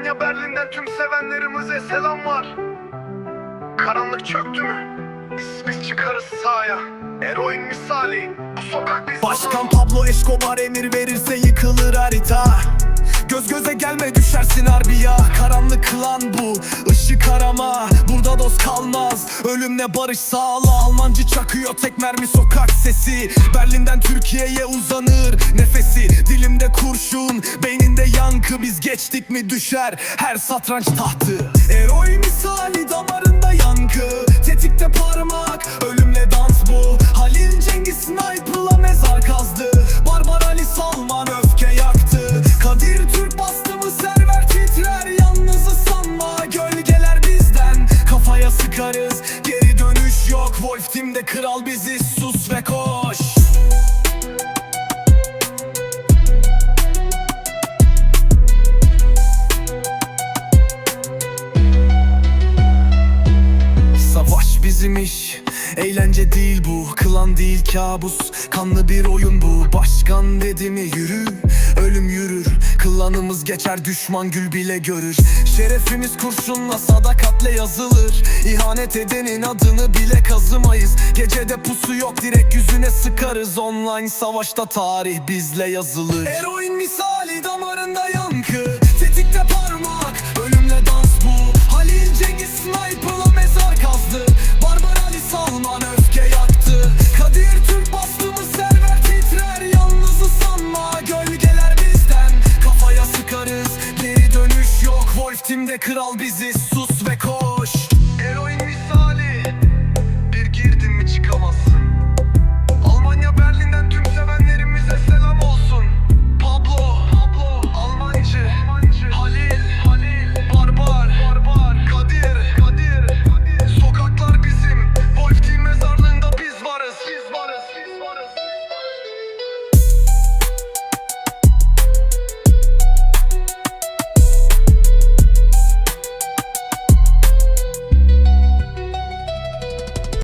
Almanya Berlin'den tüm sevenlerimize selam var. Karanlık çöktü mü? Biz, biz çıkarız sahaya. Eroin misali. Bu sokak biz Başkan Pablo Escobar emir verirse yıkılır harita Göz göze gelme düşersin harbiya Karanlık kılan bu ışık arama Burada dost kalmaz Ölümle barış sağla Almancı çakıyor tek mermi sokak sesi Berlin'den Türkiye'ye uzanır nefesi Dilimde kurşun beyninde yankı Biz geçtik mi düşer her satranç tahtı. Eroy misali damarında yankı. Tetikte parmak ölümle dans bu. Halil Cengiz sniper'la mezar kazdı. Barbar Ali Salman öfke yaktı. Kadir Türk bastı mı server titrer Yalnızı sanma. Gölgeler bizden Kafaya sıkarız. Geri dönüş yok Wolf Team'de kral biziz bizim Eğlence değil bu Klan değil kabus. Kanlı bir oyun bu Başkan dedi mi yürü. Ölüm yürür Klanımız geçer düşman gül bile görür. Şerefimiz kurşunla sadakatle yazılır. İhanet edenin adını bile kazımayız. Gecede pusu yok direkt yüzüne sıkarız. Online savaşta tarih bizle yazılır. Eroin misali damarında yankı kral bizi sus ve koş. Eroin misali. Bir girdin mi çıkamazsın.